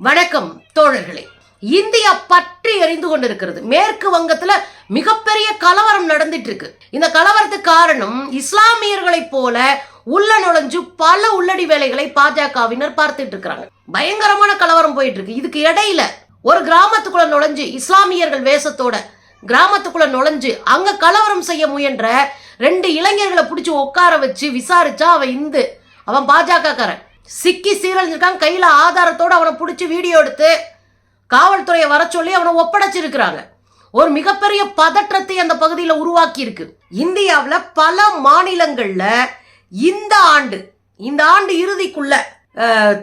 வணக்கம் தோழர்களே. இந்தியா பற்றி எரிந்து கொண்டிருக்கிறது. மேற்கு வங்கத்துல மிகப்பெரிய கலவரம் நடந்துட்டு இருக்கு இந்த கலவரத்துக்கு காரணம் இஸ்லாமியர்களைப் போல உள்ள நுழைஞ்சு பல உள்ளடி வேலைகளை பாஜகவினர் பார்த்துட்டு இருக்கிறாங்க பயங்கரமான கலவரம் போயிட்டு இருக்கு இதுக்கு இடையில ஒரு கிராமத்துக்குள்ள நுழைஞ்சு இஸ்லாமியர்கள் வேஷத்தோட கிராமத்துக்குள்ள நுழைஞ்சு அங்க கலவரம் செய்ய முயன்ற ரெண்டு இளைஞர்களை பிடிச்சி உட்கார வச்சு விசாரிச்சா அவன் இந்து. அவன் பாஜக காரன் சிக்கி சீரழிஞ்சிருக்கான் கையில் ஆதாரத்தோடு அவனை பிடிச்சி வீடியோ எடுத்து காவல்துறையை வர சொல்லி அவனை ஒப்படைச்சிருக்கிறாங்க. ஒரு மிகப்பெரிய பதற்றத்தை அந்த பகுதியில் உருவாக்கி இருக்கு இந்தியாவில் பல மாநிலங்களில் இந்த ஆண்டு இந்த ஆண்டு இறுதிக்குள்ள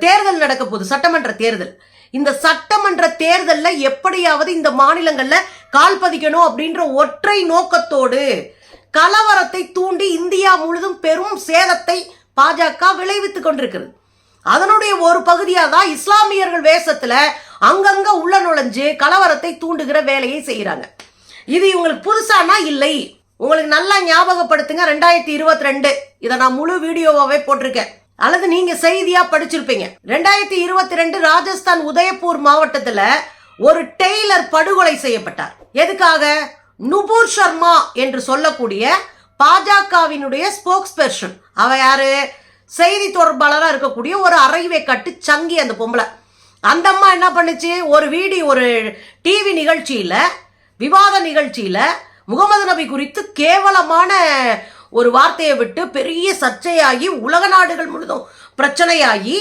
தேர்தல் நடக்க போகுது சட்டமன்ற தேர்தல். இந்த சட்டமன்ற தேர்தலில் எப்படியாவது இந்த மாநிலங்களில் கால் பதிக்கணும் அப்படின்ற ஒற்றை நோக்கத்தோடு கலவரத்தை தூண்டி இந்தியா முழுதும் பெரும் சேதத்தை பாஜக விளைவித்துக் கொண்டிருக்கிறது. அதனுடைய ஒரு பகுதியாக தான் இஸ்லாமியர்கள் வேஷத்தில் அங்கங்க உள்ள நுழைஞ்சு கலவரத்தை தூண்டுகிற வேலையை செய்கிறாங்க இது இவங்களுக்கு புதுசானா? இல்லை. உங்களுக்கு நல்லா ஞாபகப்படுத்துங்க. ரெண்டாயிரத்தி இருபத்தி ரெண்டு இதை நான் முழு வீடியோவாகவே போட்டிருக்கேன். அல்லது நீங்க செய்தியா படிச்சிருப்பீங்க. ரெண்டாயிரத்தி இருபத்தி ரெண்டு ராஜஸ்தான் உதயபூர் மாவட்டத்தில் ஒரு டெய்லர் படுகொலை செய்யப்பட்டார். எதுக்காக? நுபூர் சர்மா என்று சொல்லக்கூடிய பாஜகவினுடைய ஸ்போக்ஸ் பெர்சன் அவ யாரு? செய்தி தொடர்பாளராக இருக்கக்கூடிய ஒரு அறைவை கட்டு சங்கி அந்த பொம்பளை. அந்த அம்மா என்ன பண்ணுச்சு? ஒரு வீடியோ ஒரு டிவி நிகழ்ச்சியில் விவாத நிகழ்ச்சியில் முகமது நபி குறித்து கேவலமான ஒரு வார்த்தையை விட்டு பெரிய சர்ச்சையாகி உலக நாடுகள் முழுதும் பிரச்சனையாகி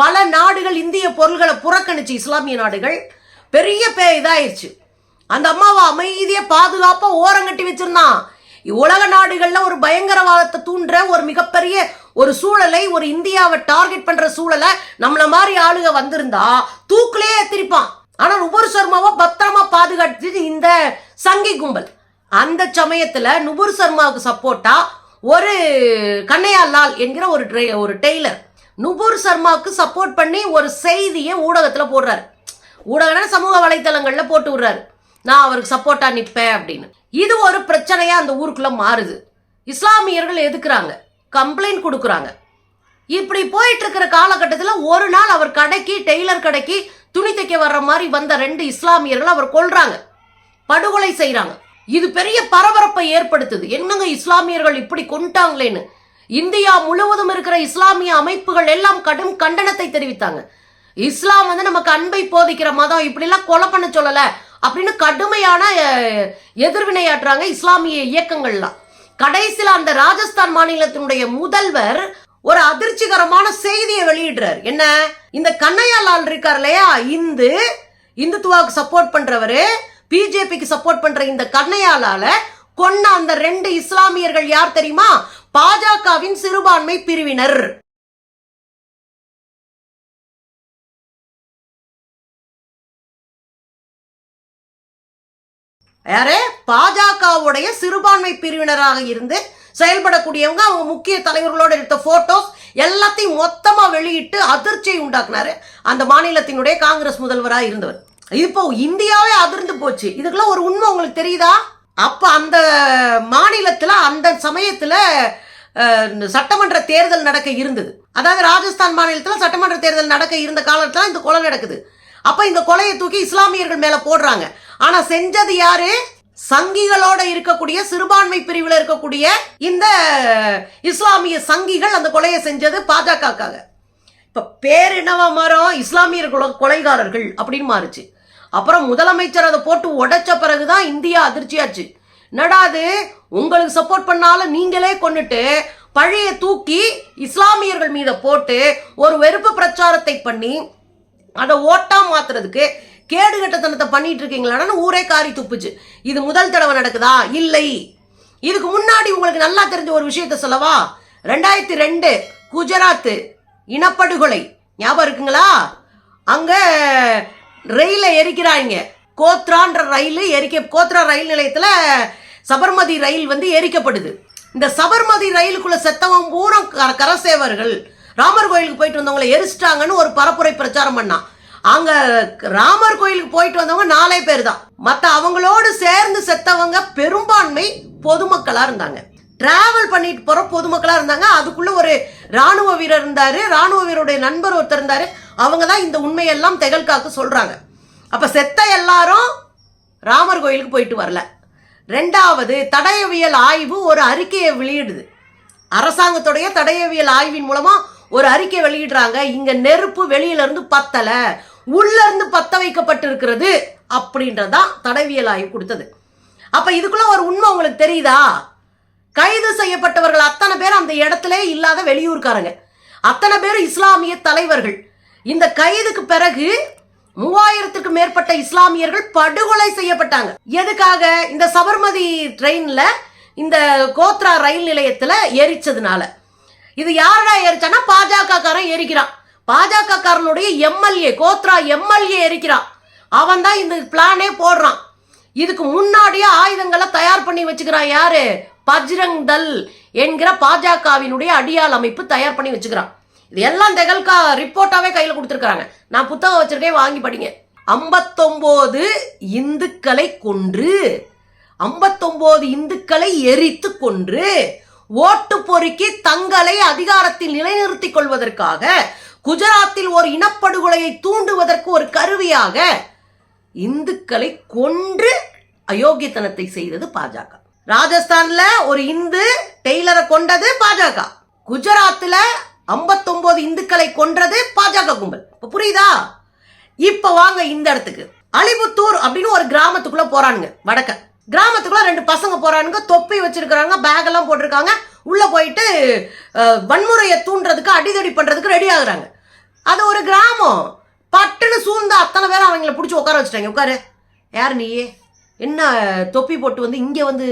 பல நாடுகள் இந்திய பொருள்களை புறக்கணிச்சு இஸ்லாமிய நாடுகள். பெரிய பே இதாயிருச்சு. அந்த அம்மாவை அமைதியை பாதுகாப்பாக ஓரங்கட்டி வச்சிருந்தான். உலக நாடுகளில் ஒரு பயங்கரவாதத்தை தூண்டுற ஒரு மிகப்பெரிய ஒரு சூழலை ஒரு இந்தியாவை டார்கெட் பண்ற சூழலை நம்மள மாதிரி ஆளுங்க வந்திருந்தா தூக்கிலே எத்திரிப்பான். ஆனா நுபுர் சர்மாவை பத்திரமா பாதுகாத்து இந்த சங்கி கும்பல். அந்த சமயத்துல நுபுர் சர்மாவுக்கு சப்போர்ட்டா ஒரு கண்ணையா லால் என்கிற ஒரு ஒரு டெய்லர் நுபுர் சர்மாவுக்கு சப்போர்ட் பண்ணி ஒரு செய்தியை ஊடகத்துல போடுறாரு. ஊடகம்னா சமூக வலைத்தளங்களில் போட்டு விடுறாரு. நான் அவருக்கு சப்போர்ட்டா நிற்பேன் அப்படின்னு. இது ஒரு பிரச்சனையா அந்த ஊருக்குள்ள மாறுது. இஸ்லாமியர்கள் எதுக்குறாங்க? கம்ப்ளைண்ட் கொடுக்குறாங்க. இப்படி போயிட்டு இருக்கிற காலகட்டத்தில் ஒரு நாள் அவர் கடைக்கு டெய்லர் கடைக்கு துணி தைக்க வர்ற மாதிரி வந்த ரெண்டு இஸ்லாமியர்கள் அவர் கொள்றாங்க படுகொலை செய்கிறாங்க இது பெரிய பரபரப்பை ஏற்படுத்துது. என்னங்க இஸ்லாமியர்கள் இப்படி கொண்டாங்களேன்னு இந்தியா முழுவதும் இருக்கிற இஸ்லாமிய அமைப்புகள் எல்லாம் கடும் கண்டனத்தை தெரிவித்தாங்க. இஸ்லாம் வந்து நமக்கு அன்பை போதிக்கிற மதம். இப்படிலாம் கொலை பண்ண சொல்லல. அப்படின்னு கடுமையான எதிர்வினையாற்றுறாங்க இஸ்லாமிய இயக்கங்கள்லாம். கடைசியில் அந்த ராஜஸ்தான் மாநிலத்தினுடைய முதல்வர் ஒரு அதிர்ச்சிகரமான செய்தியை வெளியிடுறார். என்ன? இந்த கண்ணையாலால் இருக்கார் இல்லையா? இந்து இந்துத்துவாவுக்கு சப்போர்ட் பண்றவரு பிஜேபிக்கு சப்போர்ட் பண்ற இந்த கண்ணையாலால கொன்ன அந்த ரெண்டு இஸ்லாமியர்கள் யார் தெரியுமா? பாஜகவின் சிறுபான்மை பிரிவினர். யாரு? பாஜகவுடைய சிறுபான்மை பிரிவினராக இருந்து செயல்படக்கூடியவங்க அவங்க முக்கிய தலைவர்களோட எடுத்த போட்டோஸ் எல்லாத்தையும் மொத்தமாக வெளியிட்டு அதிர்ச்சியை உண்டாக்குனாரு அந்த மாநிலத்தினுடைய காங்கிரஸ் முதல்வராக இருந்தவர். இப்போ இந்தியாவே அதிர்ந்து போச்சு. இதுக்கெல்லாம் ஒரு உண்மை உங்களுக்கு தெரியுதா? அப்ப அந்த மாநிலத்தில் அந்த சமயத்தில் சட்டமன்ற தேர்தல் நடக்க இருந்தது. அதாவது ராஜஸ்தான் மாநிலத்தில் சட்டமன்ற தேர்தல் நடக்க இருந்த காலத்தில் இந்த கொலை நடக்குது. அப்போ இந்த கொலையை தூக்கி இஸ்லாமியர்கள் மேலே போடுறாங்க. ஆனா செஞ்சது யாரு? சங்கிகளோட இருக்கக்கூடிய சிறுபான்மை பிரிவில் இருக்கக்கூடிய இந்த இஸ்லாமிய சங்கிகள் அந்த கொலையை செஞ்சது பாஜகக்காக. இப்ப பேர் என்னவா மாறும் இஸ்லாமியர் கொலைகாரர்கள் அப்படின்னு மாறுச்சு. அப்புறம் முதலமைச்சர் அதை போட்டு உடைச்ச பிறகுதான் இந்தியா அதிர்ச்சியாச்சு. நடாது உங்களுக்கு சப்போர்ட் பண்ணாலும் நீங்களே கொண்டுட்டு பழைய தூக்கி இஸ்லாமியர்கள் மீத போட்டு ஒரு வெறுப்பு பிரச்சாரத்தை பண்ணி அதை ஓட்டா மாத்துறதுக்கு கேடுகட்டத்தனத்தை பண்ணிட்டு இருக்கீங்களான்னு ஊரே காரி துப்புச்சு. இது முதல் தடவை நடக்குதா? இல்லை. இதுக்கு முன்னாடி உங்களுக்கு நல்லா தெரிஞ்ச ஒரு விஷயத்த சொல்லவா? ரெண்டாயிரத்தி ரெண்டு குஜராத் இனப்படுகொலை. ஞாபகம் இருக்குங்களா? அங்க ரயிலை எரிக்கிறாங்க கோத்ரான்ற ரயில் எரிக்க கோத்ரா ரயில் நிலையத்தில் சபர்மதி ரயில் வந்து எரிக்கப்படுது இந்த சபர்மதி ரயிலுக்குள்ள செத்தவன் பூரா கரசேவர்கள். ராமர் கோயிலுக்கு போயிட்டு வந்தவங்களை எரிச்சிட்டாங்கன்னு ஒரு பரப்புரை பிரச்சாரம் பண்ணான். அங்க ராமர் கோயிலுக்கு போயிட்டு வந்தவங்க நாலே பேர் தான் மற்ற அவங்களோடு சேர்ந்து செத்தவங்க பெரும்பான்மை பொதுமக்களா இருந்தாங்க. டிராவல் பண்ணிட்டு போற பொதுமக்களா இருந்தாங்க. அதுக்குள்ள ஒரு ராணுவ வீரர் இருந்தாரு. ராணுவ வீரருடைய நண்பர் ஒருத்தர் இருந்தாரு. அவங்க தான் இந்த உண்மையெல்லாம் தெகல்காக்கு சொல்றாங்க. அப்ப செத்த எல்லாரும் ராமர் கோயிலுக்கு போயிட்டு வரல. ரெண்டாவது தடயவியல் ஆய்வு ஒரு அறிக்கையை வெளியிடுது. அரசாங்கத்துடைய தடயவியல் ஆய்வின் மூலமா ஒரு அறிக்கை வெளியிடுறாங்க. இங்க நெருப்பு வெளியில இருந்து பத்தல. உள்ள இருந்து பத்த வைக்கப்பட்டிருக்கிறது அப்படின்றதான் தடவியல் ஆய்வு கொடுத்தது. அப்ப இதுக்குள்ள ஒரு உண்மை உங்களுக்கு தெரியுதா? கைது செய்யப்பட்டவர்கள் அத்தனை பேர் அந்த இடத்துல இல்லாத வெளியூர்காரங்க. அத்தனை பேர் இஸ்லாமிய தலைவர்கள். இந்த கைதுக்கு பிறகு மூவாயிரத்துக்கு மேற்பட்ட இஸ்லாமியர்கள் படுகொலை செய்யப்பட்டாங்க. எதுக்காக? இந்த சபர்மதி ட்ரெயின்ல இந்த கோத்ரா ரயில் நிலையத்துல எரிச்சதுனால இது யாரா எரிச்சானா பாஜக காரன் எரிக்கிறான் பாஜக காரனுடைய எம்எல்ஏ கோத்ரா எம்எல்ஏ எரிக்கிறான் அவன் தான் இந்த பிளானே போடுறான். இதுக்கு முன்னாடியே ஆயுதங்களை தயார் பண்ணி வச்சுக்கிறான் யாரு? பஜ்ரங் தல் என்கிற பாஜகவினுடைய அடியால் அமைப்பு தயார் பண்ணி வச்சுக்கிறான். இது எல்லாம் தெகல்கா ரிப்போர்ட்டாவே கையில் கொடுத்துருக்காங்க நான் புத்தகம் வச்சிருக்கேன் வாங்கி படிங்க. ஐம்பத்தொம்போது இந்துக்களை கொன்று ஐம்பத்தொம்போது இந்துக்களை எரித்து கொன்று ஓட்டு பொறுக்கி தங்களை அதிகாரத்தில் நிலைநிறுத்திக் கொள்வதற்காக குஜராத்தில் ஒரு இனப்படுகொலையை தூண்டுவதற்கு ஒரு கருவியாக இந்துக்களை கொன்று அயோக்கியத்தனத்தை செய்தது பாஜக. ராஜஸ்தான்ல ஒரு இந்து டெய்லரை கொண்டது பாஜக. குஜராத்தில் ஐம்பத்தொன்பது இந்துக்களை கொன்றது பாஜக கும்பல். புரியுதா? இப்ப வாங்க இந்த இடத்துக்கு. அலிபுத்தூர் அப்படின்னு ஒரு கிராமத்துக்குள்ள போறானுங்க வடக்க. கிராமத்துக்குள்ள ரெண்டு பசங்க போறானுங்க தொப்பி வச்சிருக்கிறாங்க பேக் எல்லாம் போட்டிருக்காங்க. உள்ள போயிட்டு வன்முறையை தூண்டுறதுக்கு அடிதடி பண்றதுக்கு ரெடி ஆகுறாங்க. அது ஒரு கிராமம். பட்டுன்னு சூழ்ந்த அத்தனை பேரும் அவங்கள பிடிச்சி உட்கார வச்சுட்டாங்க. உட்காரு. யார் நீயே என்ன தொப்பி போட்டு வந்து இங்கே வந்து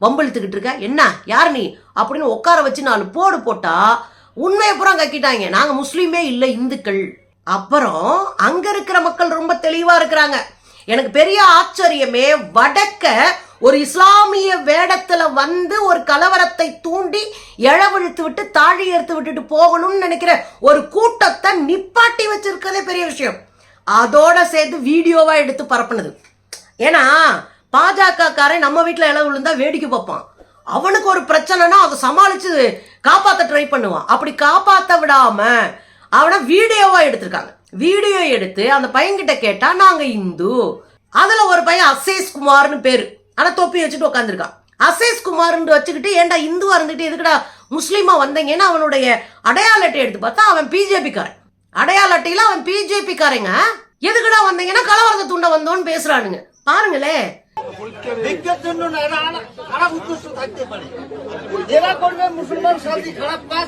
வம்பழுத்துக்கிட்டு இருக்க? என்ன? யார் நீ? அப்படின்னு உட்கார வச்சு நாலு போடு போட்டால் உண்மையை பூரா கக்கிட்டாங்க. நாங்கள் முஸ்லீமே இல்லை இந்துக்கள். அப்புறம் அங்கே இருக்கிற மக்கள் ரொம்ப தெளிவாக இருக்கிறாங்க. எனக்கு பெரிய ஆச்சரியமே வடக்க ஒரு இஸ்லாமிய வேடத்துல வந்து ஒரு கலவரத்தை தூண்டி எழவிழுத்து விட்டு தாழி எடுத்து விட்டுட்டு போகணும்னு நினைக்கிற ஒரு கூட்டத்தை நிப்பாட்டி வச்சிருக்கிறதே பெரிய விஷயம். அதோட சேர்த்து வீடியோவா எடுத்து பரப்புனது. ஏன்னா பாஜகக்காரன் நம்ம வீட்டில் இளவு விழுந்தா வேடிக்கை பார்ப்பான். அவனுக்கு ஒரு பிரச்சனைனா அதை சமாளிச்சு காப்பாத்த ட்ரை பண்ணுவான். அப்படி காப்பாத்த விடாம அவனை வீடியோவா எடுத்திருக்காங்க. வீடியோ எடுத்து அந்த பையன்கிட்ட கேட்டா நாங்க இந்து. அதுல ஒரு பையன் அசேஷ் குமார்னு பேரு. ஆனா தொப்பி வச்சுட்டு உட்காந்துருக்கான் அசேஷ் குமார்னு வச்சுக்கிட்டு ஏன்டா இந்துவா இருந்துட்டு எதுக்குடா முஸ்லீமா வந்தீங்கன்னா அவனுடைய அடையாள அட்டை எடுத்து பார்த்தா அவன் பிஜேபி காரன் அடையாள அட்டையில அவன் பிஜேபி காரங்க எதுக்குடா வந்தீங்கன்னா கலவரத்தை தூண்ட வந்தோன்னு பேசுறானுங்க பாருங்களே বিজ্ঞের জন্য না এরা আলা- খারাপ উদ্দেশ্য থাকতে পারে এরা করবে মুসলমান শান্তি খারাপ কাজ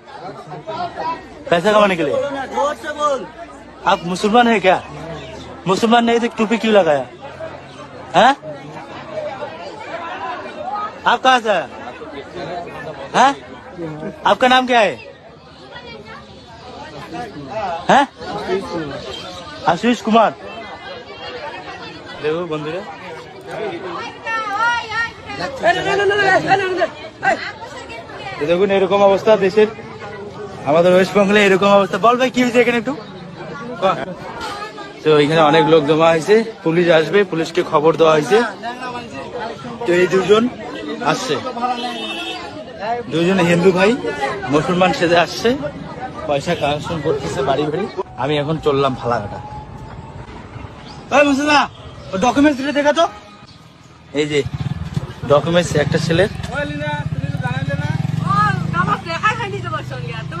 पैसा कमाने के लिए জোর সে বল आप मुसलमान है क्या मुसलमान नहीं तो टोपी क्यों लगाया हैं आप कहाँ से आया हैं आपका नाम क्या है हैं आशीष कुमार देखो बंधुरा এই দেখুন এরকম অবস্থা দেশের আমাদের ওয়েস্ট বেঙ্গলে এরকম অবস্থা। বল ভাই, কি হয়েছে এখানে একটু? তো এখানে অনেক লোক জমা হয়েছে। পুলিশ আসবে, পুলিশকে খবর দেওয়া হয়েছে। তো এই দুজন আসছে। দুজন হিন্দু ভাই, মুসলমান সেজে আসছে। পয়সা কালেকশন করতেছে বাড়ি বাড়ি। আমি এখন চললাম ফালাকাটা। ওই মুসলমা ডকুমেন্টস দেখা তো। এই যে ডকুমেন্টস একটা ছেলের।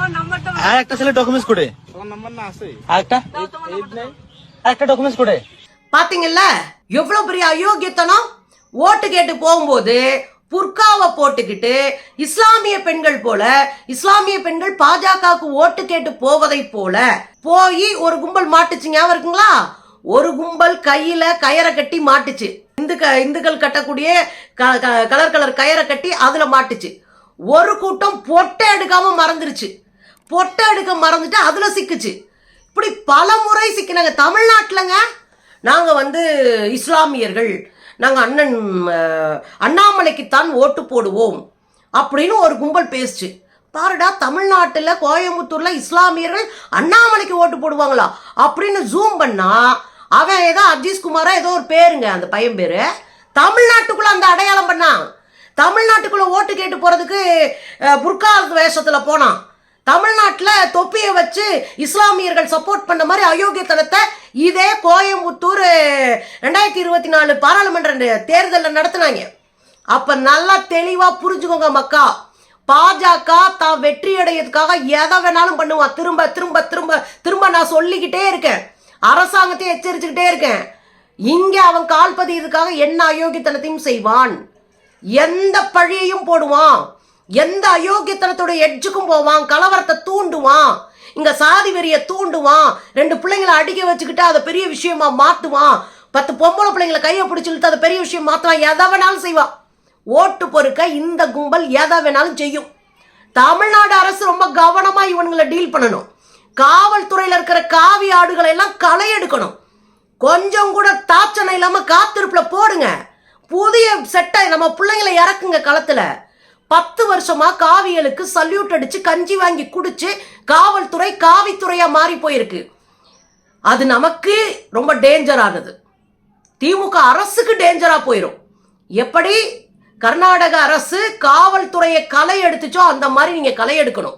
আর তোমার নাম্বারটা আর একটা ছেলের ডকুমেন্টস করে আর একটা আর একটা ডকুমেন্টস করে பாத்தீங்கல்ல எவ்வளவு பெரிய அயோக்கியத்தனம் ஓட்டு கேட்டு போகும்போது புர்காவை போட்டுக்கிட்டு இஸ்லாமிய பெண்கள் போல இஸ்லாமிய பெண்கள் பாஜகவுக்கு ஓட்டு கேட்டு போவதை போல போய் ஒரு கும்பல் மாட்டுச்சு ஞாபகம் இருக்குங்களா ஒரு கும்பல் கையில கயரை கட்டி மாட்டுச்சு இந்துக்க இந்துக்கள் கட்டக்கூடிய க- க- கலர் கலர் கயரை கட்டி அதுல மாட்டுச்சு ஒரு கூட்டம் பொட்டை எடுக்காம மறந்துருச்சு பொட்டை எடுக்க மறந்துட்டு அதில் சிக்குச்சு. இப்படி பல முறை சிக்கினாங்க. தமிழ்நாட்டிலங்க நாங்கள் வந்து இஸ்லாமியர்கள் நாங்கள் அண்ணன் அண்ணாமலைக்குத்தான் ஓட்டு போடுவோம் அப்படின்னு ஒரு கும்பல் பேசுச்சு. பாருடா தமிழ்நாட்டில் கோயம்புத்தூரில் இஸ்லாமியர்கள் அண்ணாமலைக்கு ஓட்டு போடுவாங்களா அப்படின்னு ஜூம் பண்ணால் அவன் ஏதோ அஜீஷ்குமாரா ஏதோ ஒரு பேருங்க அந்த பையன் பேர். தமிழ்நாட்டுக்குள்ளே அந்த அடையாளம் பண்ணான். தமிழ்நாட்டுக்குள்ளே ஓட்டு கேட்டு போகிறதுக்கு அஹ், புர்கா போனான். தமிழ்நாட்டில் தொப்பியை வச்சு இஸ்லாமியர்கள் சப்போர்ட் பண்ண மாதிரி அயோக்கியத்தனத்தை இதே கோயம்புத்தூர் ரெண்டாயிரத்தி இருபத்தி நாலு பாராளுமன்ற தேர்தலில் நடத்தினாங்க. அப்போ நல்லா தெளிவாக புரிஞ்சுக்கோங்க மக்கா. பாஜக தான் வெற்றி அடையிறதுக்காக எதை வேணாலும் பண்ணுவான் திரும்ப திரும்ப திரும்ப திரும்ப நான் சொல்லிக்கிட்டே இருக்கேன். அரசாங்கத்தை எச்சரிச்சுக்கிட்டே இருக்கேன். இங்கே அவன் கால் பதியதுக்காக என்ன அயோக்கியத்தனத்தையும் செய்வான்? எந்த பழியையும் போடுவான். எந்த அயோக்கியத்தனத்தோட எட்ஜுக்கும் போவான் கலவரத்தை தூண்டுவான் இங்க சாதி வெறிய தூண்டுவான் ரெண்டு பிள்ளைங்களை அடிக்க வச்சுக்கிட்டு அதை பெரிய விஷயமா மாத்துவான். பத்து பொம்பளை பிள்ளைங்களை கையை பிடிச்சி அதை பெரிய விஷயம் மாத்துவான். எதை வேணாலும் செய்வான். ஓட்டு பொறுக்க இந்த கும்பல் எதை வேணாலும் செய்யும். தமிழ்நாடு அரசு ரொம்ப கவனமா இவனுங்களை டீல் பண்ணணும். காவல்துறையில இருக்கிற காவி ஆடுகளை எல்லாம் களை எடுக்கணும். கொஞ்சம் கூட தாச்சனை இல்லாம காத்திருப்புல போடுங்க. புதிய செட்டை நம்ம பிள்ளைங்களை இறக்குங்க களத்துல. பத்து வருஷமா காவியலுக்கு சல்யூட் அடிச்சு கஞ்சி வாங்கி குடிச்சு காவல்துறை காவித்துறையா மாறி போயிருக்கு. அது நமக்கு ரொம்ப டேஞ்சர் ஆனது. திமுக அரசுக்கு டேஞ்சரா போயிடும் எப்படி கர்நாடக அரசு காவல்துறையை களை எடுத்துச்சோ அந்த மாதிரி நீங்க களை எடுக்கணும்.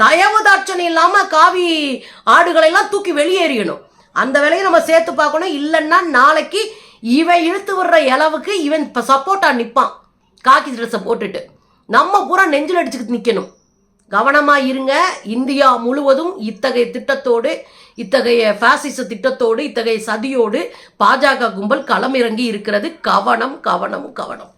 தயவு தாட்சணி இல்லாம காவி ஆடுகளை எல்லாம் தூக்கி வெளியேறியணும். அந்த வேலையை நம்ம சேர்த்து பார்க்கணும். இல்லைன்னா நாளைக்கு இவன் இழுத்து விடுற இளவுக்கு இவன் இப்போ சப்போர்ட்டா நிற்பான் காக்கி ட்ரெஸ்ஸை போட்டுட்டு. நம்ம பூரா நெஞ்சில் அடிச்சுக்கிட்டு நிற்கணும் கவனமாக இருங்க. இந்தியா முழுவதும் இத்தகைய திட்டத்தோடு இத்தகைய ஃபேசிச திட்டத்தோடு இத்தகைய சதியோடு பாஜக கும்பல் களமிறங்கி இருக்கிறது. கவனம் கவனம் கவனம்.